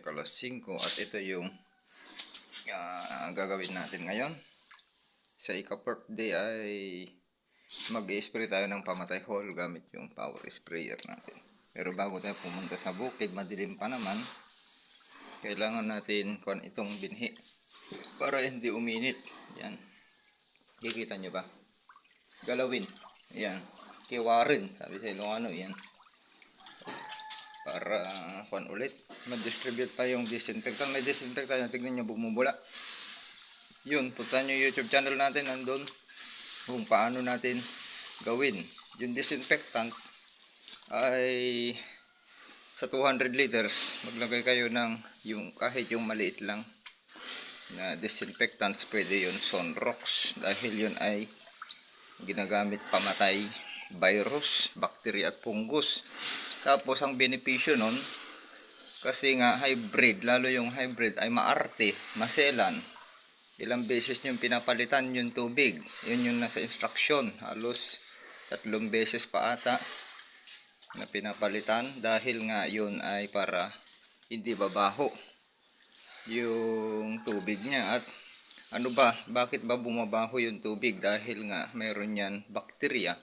ka-agritipids. Time check alas 5 at ito yung ah, gagawin natin ngayon. Sa ika-birthday ay mag-spray tayo ng pamatay hole gamit yung power sprayer natin. Pero bago tayo pumunta sa bukid, madilim pa naman, kailangan natin kung itong binhi para hindi uminit. Yan. Kikita nyo ba? Galawin. Yan. Kiwarin. Sabi sa Ilocano. Yan. Para kung ulit, mag-distribute pa yung disinfectant. May disinfectant. Tignan nyo bumubula. Yun. Punta nyo YouTube channel natin. Nandun. Kung paano natin gawin. Yung disinfectant ay sa 200 liters maglagay kayo ng yung kahit yung maliit lang na disinfectants pwede yun Sonrox dahil yun ay ginagamit pamatay virus, bacteria at fungus tapos ang benepisyo nun kasi nga hybrid lalo yung hybrid ay maarte, maselan. Ilang beses yung pinapalitan yung tubig. Yun yung nasa instruction. Halos tatlong beses pa ata na pinapalitan dahil nga yun ay para hindi babaho yung tubig niya. At ano ba, bakit ba bumabaho yung tubig? Dahil nga meron yan bakterya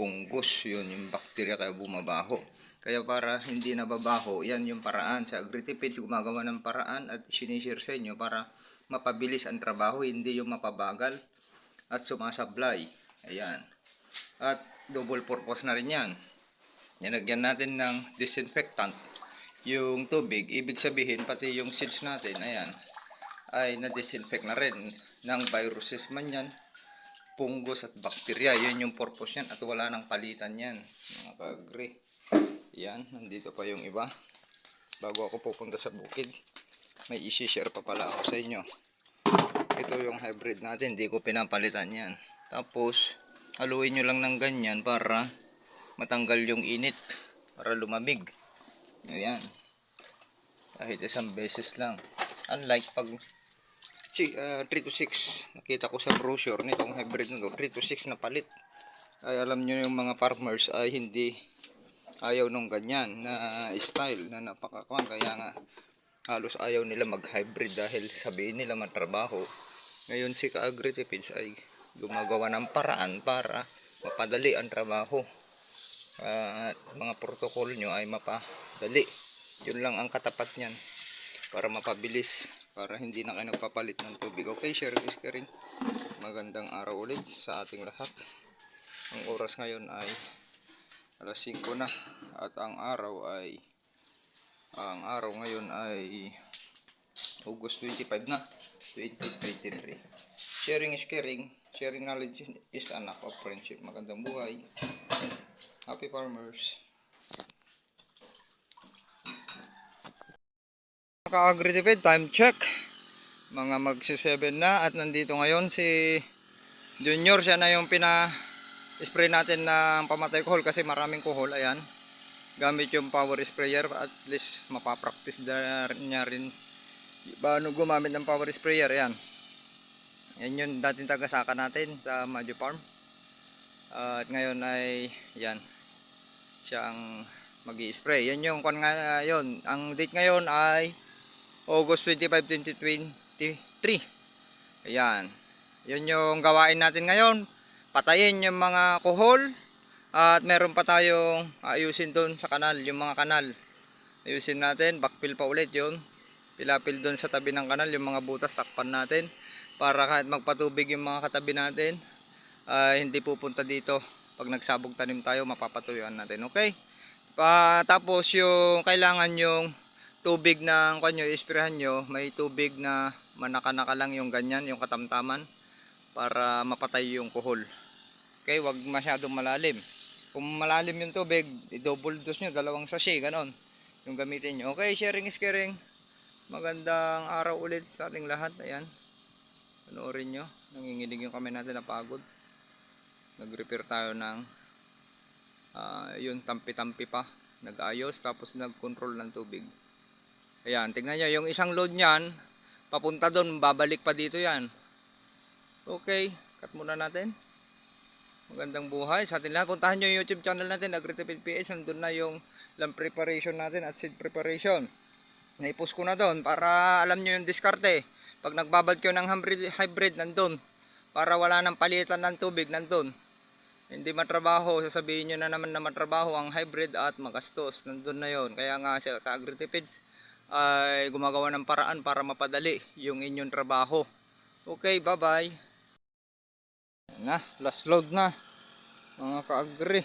pungus yun yung bakterya kaya bumabaho. Kaya para hindi nababaho yan yung paraan. Sa agritipid gumagawa ng paraan at sinishare sa inyo para mapabilis ang trabaho hindi yung mapabagal at sumasablay. Ayan. At double purpose na rin yan. Nilagyan natin ng disinfectant yung tubig, ibig sabihin pati yung seeds natin, ayan, ay na-disinfect na rin ng viruses man yan, fungus at bacteria. Yun yung purpose yan at wala nang palitan yan. Mga ka-agree. Yan, nandito pa yung iba. Bago ako pupunta sa bukid, may isi-share pa pala ako sa inyo. Ito yung hybrid natin, hindi ko pinapalitan yan. Tapos, haluin nyo lang ng ganyan para matanggal yung init, para lumamig. Ayan. Kahit isang beses lang. Unlike pag si, uh, 3 to 6, nakita ko sa brochure nitong hybrid na to, 3 to 6 na palit. Ay alam nyo yung mga farmers ay hindi ayaw nung ganyan na style na napakakuan. Kaya nga halos ayaw nila mag-hybrid dahil sabihin nila matrabaho. Ngayon si Ka-Agritipids ay gumagawa ng paraan para mapadali ang trabaho at mga protocol nyo ay mapadali yun lang ang katapat nyan para mapabilis para hindi na kayo nagpapalit ng tubig. Okay share this ka rin magandang araw ulit sa ating lahat. Ang oras ngayon ay alas 5 na at ang araw ay ang araw ngayon ay August 25 na 2023 sharing is caring. Sharing knowledge is an act of friendship. Magandang buhay. Happy farmers. Ka-agritipid, time check. Mga magsi 7 na at nandito ngayon si Junior. Siya na yung pina spray natin ng pamatay kuhol kasi maraming kuhol. Ayan. Gamit yung power sprayer at least mapapractice niya rin paano gumamit ng power sprayer. Ayan. Yan yung dating tagasaka natin sa Majo Farm. at ngayon ay yan siyang mag spray Yan yung kon nga yun. Ang date ngayon ay August 25, 2023. Ayan. Yun yung gawain natin ngayon. Patayin yung mga kuhol. At meron pa tayong ayusin doon sa kanal. Yung mga kanal. Ayusin natin. Backfill pa ulit yun. Pilapil doon sa tabi ng kanal. Yung mga butas takpan natin. Para kahit magpatubig yung mga katabi natin. ay hindi pupunta dito pag nagsabog tanim tayo mapapatuyuan natin okay pa, tapos yung kailangan yung tubig ng kanyo isprehan nyo may tubig na manaka-naka lang yung ganyan yung katamtaman para mapatay yung kuhol. Okay wag masyadong malalim. Kung malalim yung tubig i-double dose nyo dalawang sachet ganon yung gamitin nyo. Okay sharing is caring. Magandang araw ulit sa ating lahat ayan. Panoorin nyo. Nanginginig yung kami natin na pagod nag-repair tayo ng uh, yun tampi-tampi pa. Nag-ayos tapos nag-control ng tubig ayan tingnan nyo yung isang load nyan papunta doon babalik pa dito yan okay cut muna natin Magandang buhay sa atin lahat. Puntahan nyo yung YouTube channel natin, Agritipid PH. Nandun na yung land preparation natin at seed preparation. Naipost ko na doon para alam nyo yung diskarte. Pag nagbabad kayo ng hybrid, nandun. Para wala nang palitan ng tubig nandun. Hindi matrabaho, sasabihin nyo na naman na matrabaho ang hybrid at magastos. Nandun na yon Kaya nga sa Agritipids ay gumagawa ng paraan para mapadali yung inyong trabaho. Okay, bye-bye. Na, last load na. Mga ka-agri.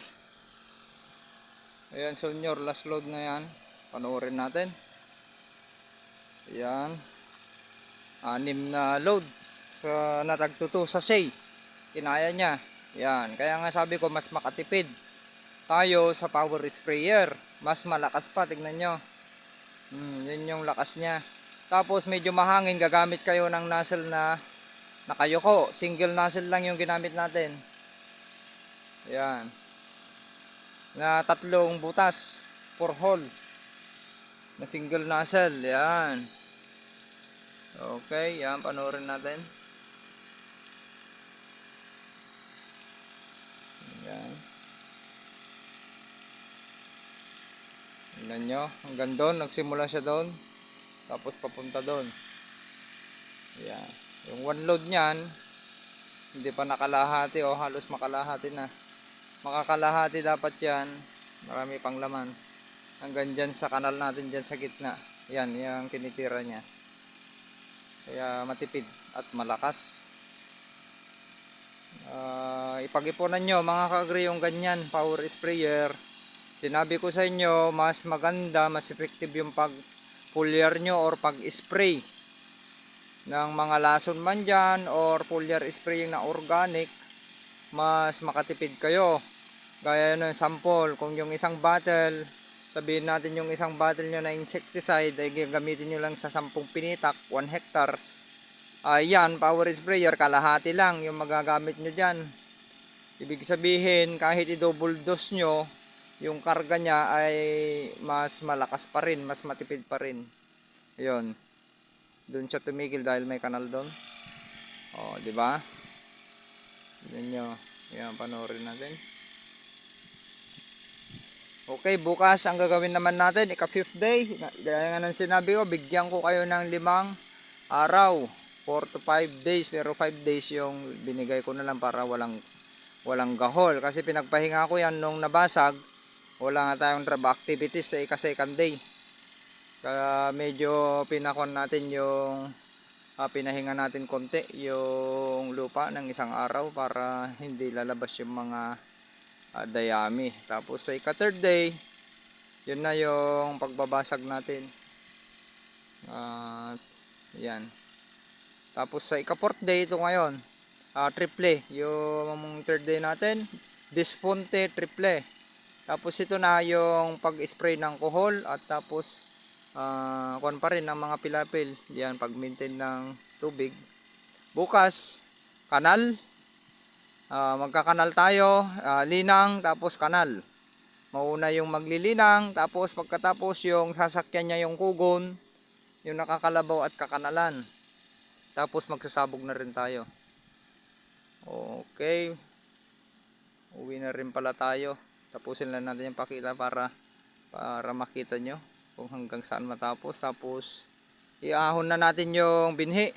Ayan, senior, last load na yan. Panoorin natin. Ayan. Anim na load sa natagtuto sa say. Kinaya niya. Ayan. Kaya nga sabi ko, mas makatipid tayo sa power sprayer. Mas malakas pa, tignan nyo. Hmm, yun yung lakas niya. Tapos medyo mahangin, gagamit kayo ng nozzle na nakayoko. Single nozzle lang yung ginamit natin. Ayan. Na tatlong butas. Four hole. Na single nozzle. Ayan. Okay, yan. Panoorin natin. Ayan. Tingnan nyo. Hanggang doon. Nagsimula siya doon. Tapos papunta doon. Ayan. Yung one load niyan, hindi pa nakalahati o halos makalahati na. Makakalahati dapat yan. Marami pang laman. Hanggang dyan sa kanal natin dyan sa gitna. Yan, yung tinitira niya. Kaya matipid at malakas. Ah, ipag-ipunan nyo mga ka-agri yung ganyan power sprayer. Sinabi ko sa inyo, mas maganda, mas effective yung pag foliar nyo or pag-spray ng mga lason man dyan or foliar spraying na organic mas makatipid kayo. Gaya ng sample kung yung isang bottle sabihin natin yung isang bottle nyo na insecticide ay gagamitin nyo lang sa 10 pinitak 1 hectares. Ayan power sprayer kalahati lang yung magagamit nyo dyan. Ibig sabihin kahit i-double dose nyo yung karga niya ay mas malakas pa rin mas matipid pa rin yun doon siya tumigil dahil may kanal doon. Oh, di ba? Tignan nyo. Yan, panoorin natin. Okay, bukas ang gagawin naman natin, ika fifth day. Gaya nga ng sinabi ko, bigyan ko kayo ng limang araw. 4 to 5 days, pero 5 days yung binigay ko na lang para walang walang gahol. Kasi pinagpahinga ko yan nung nabasag, wala nga tayong travel activities sa ika second day. Kaya medyo pinakon natin yung ah, pinahinga natin konti yung lupa ng isang araw para hindi lalabas yung mga ah, dayami. Tapos sa ika third day, yun na yung pagbabasag natin. At yan. Tapos sa ika fourth day ito ngayon, ah, triple yung third day natin, disponte triple. Tapos ito na yung pag-spray ng kohol at tapos uh, kuan pa rin ang mga pilapil. Yan pag maintain ng tubig. Bukas kanal. Ah, magkakanal tayo. Ah, linang tapos kanal. Mauna yung maglilinang tapos pagkatapos yung sasakyan niya yung kugon yung nakakalabaw at kakanalan. Tapos magsasabog na rin tayo. Okay. Uwi na rin pala tayo tapusin lang natin yung pakita para para makita nyo kung hanggang saan matapos. Tapos iahon na natin yung binhi.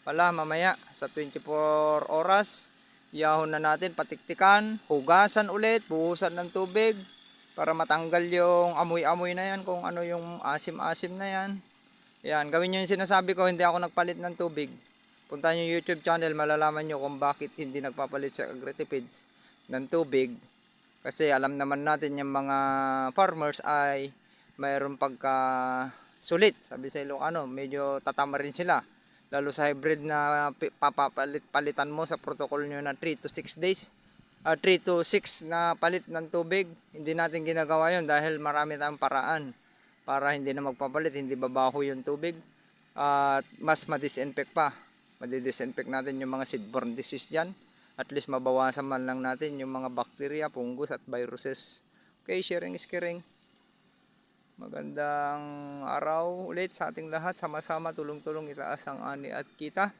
Pala mamaya sa 24 oras iahon na natin patiktikan hugasan ulit buhusan ng tubig para matanggal yung amoy-amoy na yan kung ano yung asim-asim na yan. Yan gawin nyo yung sinasabi ko hindi ako nagpalit ng tubig. Punta nyo yung youtube channel malalaman nyo kung bakit hindi nagpapalit sa agritipids ng tubig kasi alam naman natin yung mga farmers ay mayroon pagka sulit sabi sa Ilocano medyo tatama rin sila. Lalo sa hybrid na pi- papapalit palitan mo sa protocol nyo na 3 to 6 days. Ah 3 to 6 na palit ng tubig. Hindi natin ginagawa yon dahil marami tayong paraan para hindi na magpapalit hindi babaho yung tubig. At mas ma-disinfect pa. Madidisinfect natin yung mga seedborne disease dyan at least mabawasan man lang natin yung mga bacteria, fungus at viruses okay sharing is caring Magandang araw ulit sa ating lahat. Sama-sama tulong-tulong itaas ang ani at kita.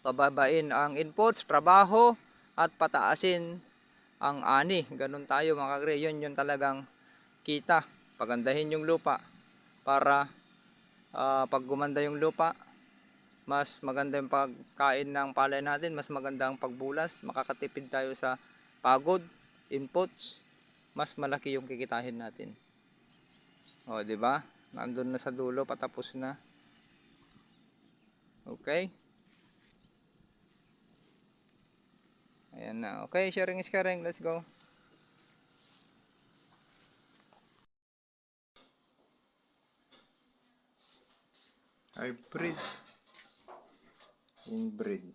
Pababain ang inputs, trabaho at pataasin ang ani. Ganun tayo mga kagre. Yun yung talagang kita. Pagandahin yung lupa para ah, pag gumanda yung lupa, mas maganda yung pagkain ng palay natin, mas maganda ang pagbulas, makakatipid tayo sa pagod, inputs, mas malaki yung kikitahin natin. O, di ba? Nandun na sa dulo, patapos na. Okay? Ayan na. Okay, sharing is caring. Let's go. Hybrid. Inbreed.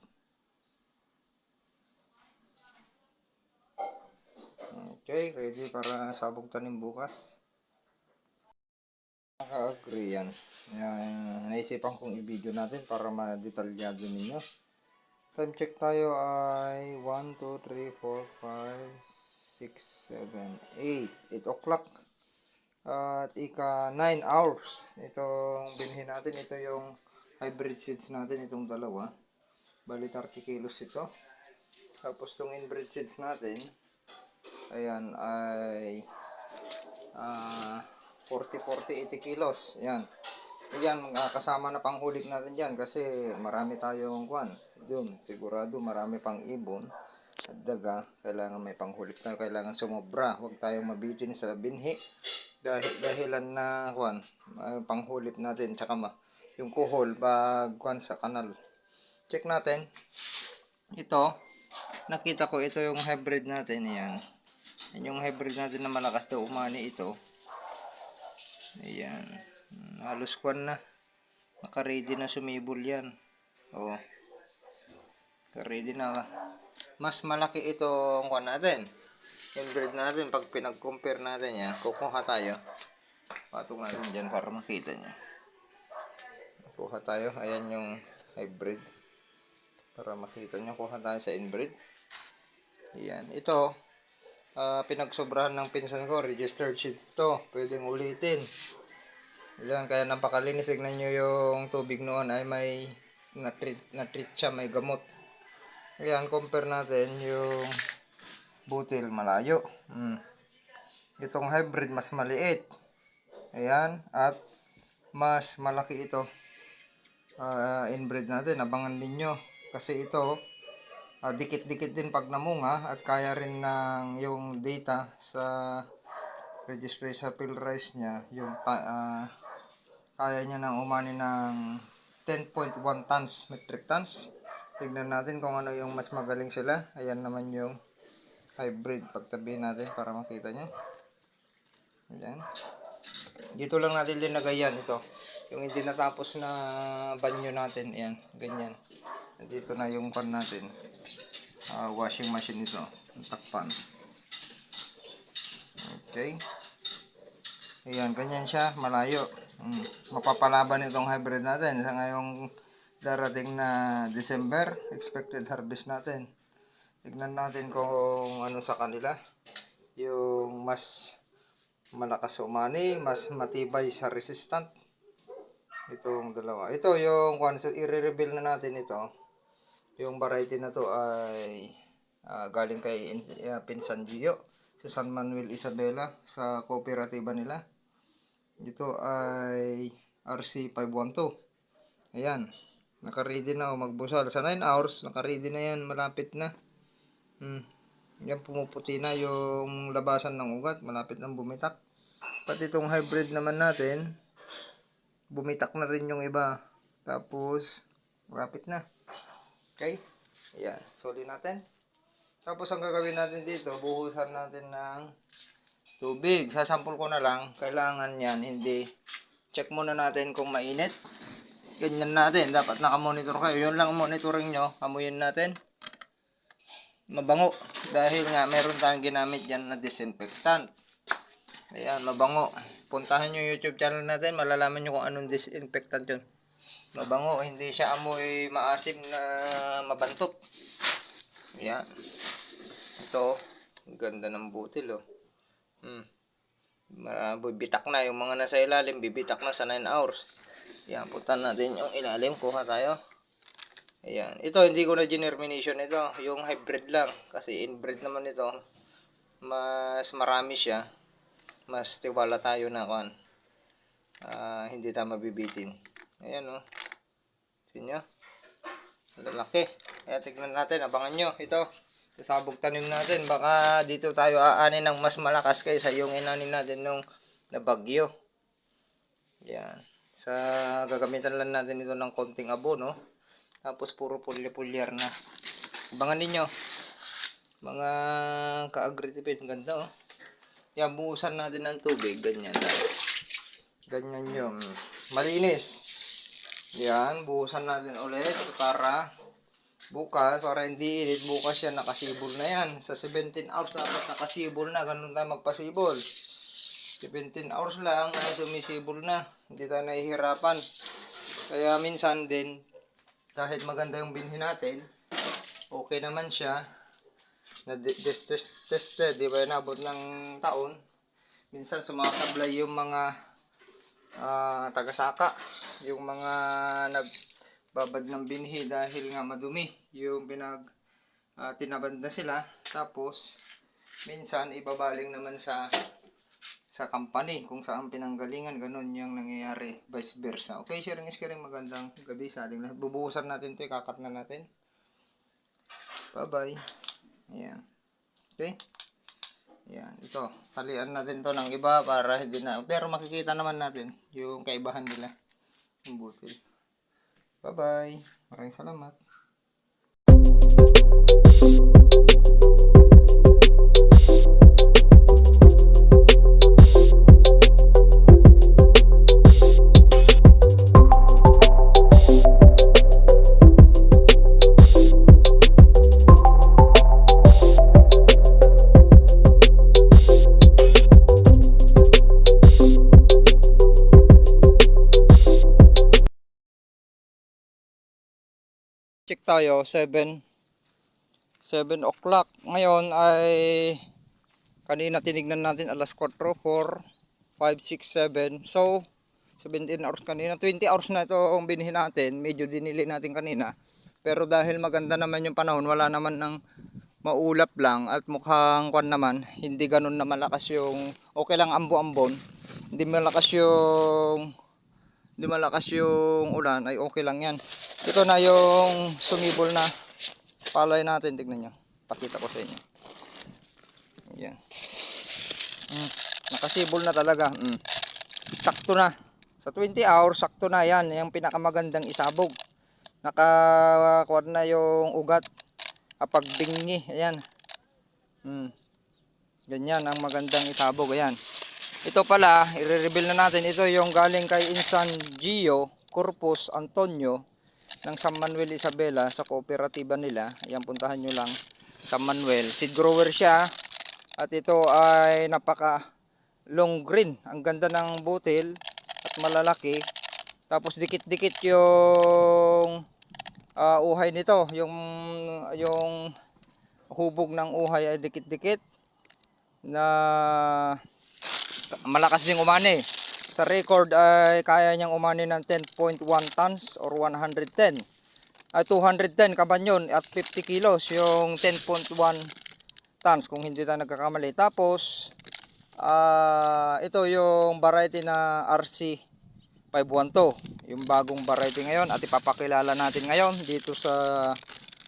Okay, ready para sabog tanim bukas. Naka-agree yan. Yan, naisipan kong i-video natin para ma-detalyado ninyo. Time check tayo ay 1, 2, 3, 4, 5, 6, 7, 8. 8 o'clock. At ika 9 hours. Itong binhin natin. Ito yung hybrid seeds natin. Itong dalawa. Bali 30 kilos ito. Tapos itong inbreed seeds natin. Ayan ay ah 40, 40, 80 kilos. Ayan. Ayan, mga kasama na panghulik natin dyan kasi marami tayong kwan. Yun, sigurado marami pang ibon at daga. Kailangan may panghulik tayo. Kailangan sumobra. Huwag tayong mabitin sa binhi. Dahil, dahilan na kwan, uh, panghulip natin. Tsaka ma, yung kuhol pag kwan sa kanal. Check natin. Ito, nakita ko ito yung hybrid natin. Ayan. Yan yung hybrid natin na malakas daw umani ito. Ayan. Halos kwan na. Naka-ready na sumibol yan. Oo. Naka-ready na. Mas malaki itong kwan natin. Inbreed natin. Pag pinag-compare natin yan, kukuha tayo. Patong natin dyan para makita nyo. Kuha tayo. Ayan yung hybrid. Para makita nyo, kuha tayo sa inbreed. Ayan. Ito, ah, pinagsobrahan ng pinsan ko, registered sheets to. Pwedeng ulitin. Yan, kaya napakalinis. Tignan nyo yung tubig noon ay may na-treat, na-treat siya, may gamot. Ayan, compare natin yung butil malayo. Mm. Itong hybrid mas maliit. Ayan, at mas malaki ito. Ah, inbreed natin, abangan ninyo. Kasi ito, ah, dikit-dikit din pag namunga at kaya rin ng yung data sa registration sa PhilRice niya, yung ah, kaya niya nang umani ng 10.1 tons metric tons. Tignan natin kung ano yung mas magaling sila. Ayan naman yung hybrid. Pagtabihin natin para makita nyo. Ayan. Dito lang natin linagay yan ito. Yung hindi natapos na banyo natin. Ayan. Ganyan. Dito na yung pan natin. Ah, washing machine ito. Yung Takpan. Okay. Ayan, ganyan siya, malayo. Mm. Mapapalaban itong hybrid natin sa ngayong darating na December, expected harvest natin. Tignan natin kung ano sa kanila. Yung mas malakas umani, mas matibay sa resistant. Itong dalawa. Ito yung i-reveal na natin ito. Yung variety na to ay ah, galing kay uh, Pinsan Gio sa San Manuel Isabela sa kooperatiba nila. Ito ay RC512. Ayan. Naka-ready na ako magbusal. Sa 9 hours, naka-ready na yan. Malapit na. Hmm. Yan pumuputi na yung labasan ng ugat. Malapit nang bumitak. Pati itong hybrid naman natin, bumitak na rin yung iba. Tapos, malapit na. Okay? Ayan. Soli natin. Tapos ang gagawin natin dito, buhusan natin ng tubig. Sasampol ko na lang. Kailangan yan, hindi. Check muna natin kung mainit. Ganyan natin. Dapat nakamonitor kayo. Yun lang ang monitoring nyo. Amuyin natin. Mabango. Dahil nga, meron tayong ginamit dyan na disinfectant. Ayan, mabango. Puntahan nyo YouTube channel natin. Malalaman nyo kung anong disinfectant yun. Mabango. Hindi siya amoy maasim na mabantot. Ayan. Ito, ang ganda ng butil, oh. Hmm. Bibitak na yung mga nasa ilalim, bibitak na sa 9 hours. Yan, putan natin yung ilalim, kuha tayo. Ayan. Ito, hindi ko na genermination ito. Yung hybrid lang. Kasi inbred naman ito. mas marami siya, mas tiwala tayo na kan. Ah, hindi tayo mabibitin. Ayan oh. Tingnan nyo. Ang Lalaki. Kaya tignan natin, abangan nyo. Ito, sabog tanim natin. Baka dito tayo aanin ng mas malakas kaysa yung inanin natin nung nabagyo. Yan. Sa gagamitan lang natin ito ng konting abono. Tapos puro pulya-pulyar na. Abangan ninyo. Mga ka-agritipid. Ganda oh. Yan, buhusan natin ng tubig. Ganyan. Ganyan yun. Malinis. Yan, buhusan natin ulit para bukas, para hindi init, bukas yan nakasibol na yan. Sa 17 hours dapat nakasibol na, ganun tayo magpasibol. 17 hours lang ay sumisibol na. Hindi tayo nahihirapan. Kaya minsan din, kahit maganda yung binhi natin, okay naman siya. Na test test tested, di ba? Nabot ng taon. Minsan sumakablay yung mga ah, tagasaka, yung mga nagbabad ng binhi dahil nga madumi, yung pinag ah, tinabad na sila. Tapos minsan ibabaling naman sa sa company kung saan pinanggalingan. Ganun yung nangyayari vice versa. Okay sharing is caring. Magandang gabi sa ating lahat. Bubuhusan natin to ikakat na natin. Bye bye ayan okay Yan, ito. Talian natin to ng iba para hindi na. Pero makikita naman natin yung kaibahan nila. Yung butil. Bye-bye. Maraming salamat. Check tayo, 7 7 o'clock. Ngayon ay kanina tinignan natin alas 4, 4, 5, 6, 7. So, 17 hours kanina. 20 hours na ito ang binhi natin. Medyo dinili natin kanina. Pero dahil maganda naman yung panahon, wala naman ng maulap lang at mukhang kwan naman, hindi ganun na malakas yung okay lang ambo-ambon. Hindi malakas yung hindi malakas yung ulan ay okay lang yan. Ito na yung sumibol na palay natin. Tignan nyo. Pakita ko sa inyo. Yan. Mm, nakasibol na talaga. Mm. Sakto na. Sa 20 hours, sakto na yan. Yung pinakamagandang isabog. Nakakuha na yung ugat. Kapag bingi. Ayan. Mm. Ganyan ang magandang isabog. Ayan. Ito pala, i-reveal na natin. Ito yung galing kay Insan Gio Corpus Antonio ng San Manuel Isabela sa kooperatiba nila. Ayan, puntahan nyo lang. San Manuel. Seed grower siya. At ito ay napaka long green. Ang ganda ng butil at malalaki. Tapos dikit-dikit yung ah, uhay nito. Yung, yung hubog ng uhay ay dikit-dikit na malakas ding umani. Sa record ay kaya niyang umani ng 10.1 tons or 110. Ay 210 kabanyon at 50 kilos yung 10.1 tons kung hindi tayo nagkakamali. Tapos ah ito yung variety na RC 512. Yung bagong variety ngayon at ipapakilala natin ngayon dito sa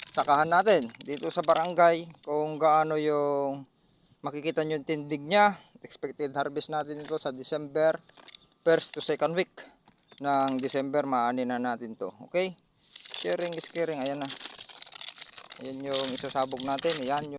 sakahan natin. Dito sa barangay kung gaano yung makikita nyo yung tindig niya. Expected harvest natin ito sa December 1st to 2nd week ng December maani na natin to. Okay? Sharing is caring. Ayan na. Ayan yung isasabog natin. Ayan yung